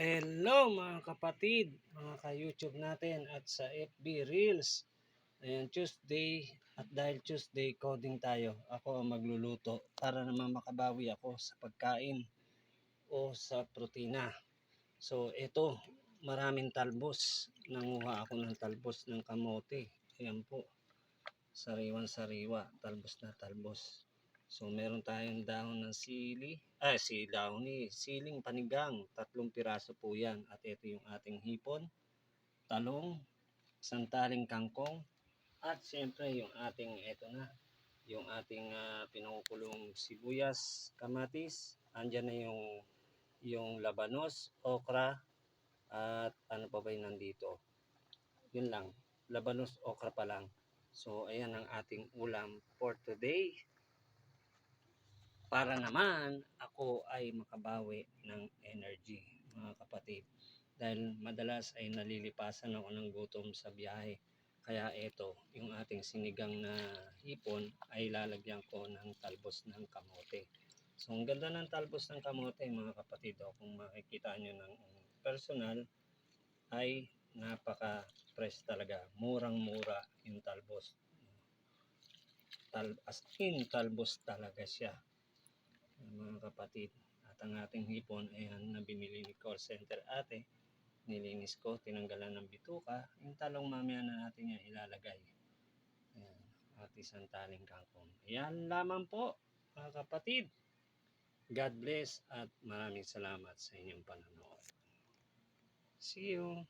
Hello mga kapatid, mga ka-YouTube natin at sa FB Reels. Ayan, Tuesday at dahil Tuesday coding tayo, ako ang magluluto para naman makabawi ako sa pagkain o sa protina. So ito, maraming talbos. Nanguha ako ng talbos ng kamote. Ayan po, sariwan-sariwa, talbos na talbos. So meron tayong dahon ng sili, ay si dahon ni siling panigang, tatlong piraso po yan. At ito yung ating hipon, talong, santaling kangkong, at siyempre yung ating, ito na, yung ating uh, pinukulong sibuyas, kamatis, andyan na yung, yung labanos, okra, at ano pa ba yung nandito? Yun lang, labanos, okra pa lang. So ayan ang ating ulam for today para naman ako ay makabawi ng energy mga kapatid. Dahil madalas ay nalilipasan ako ng gutom sa biyahe. Kaya ito yung ating sinigang na hipon ay lalagyan ko ng talbos ng kamote. So ang ganda ng talbos ng kamote mga kapatid o kung makikita nyo ng personal ay napaka fresh talaga. Murang mura yung talbos. Tal as in talbos talaga siya mga kapatid. At ang ating hipon, ayan, na binili ni call center ate. Nilinis ko, tinanggalan ng bituka. Yung talong mamaya na natin yan ilalagay. Ayan, at isang taling kangkong. Ayan lamang po, mga kapatid. God bless at maraming salamat sa inyong panonood. See you!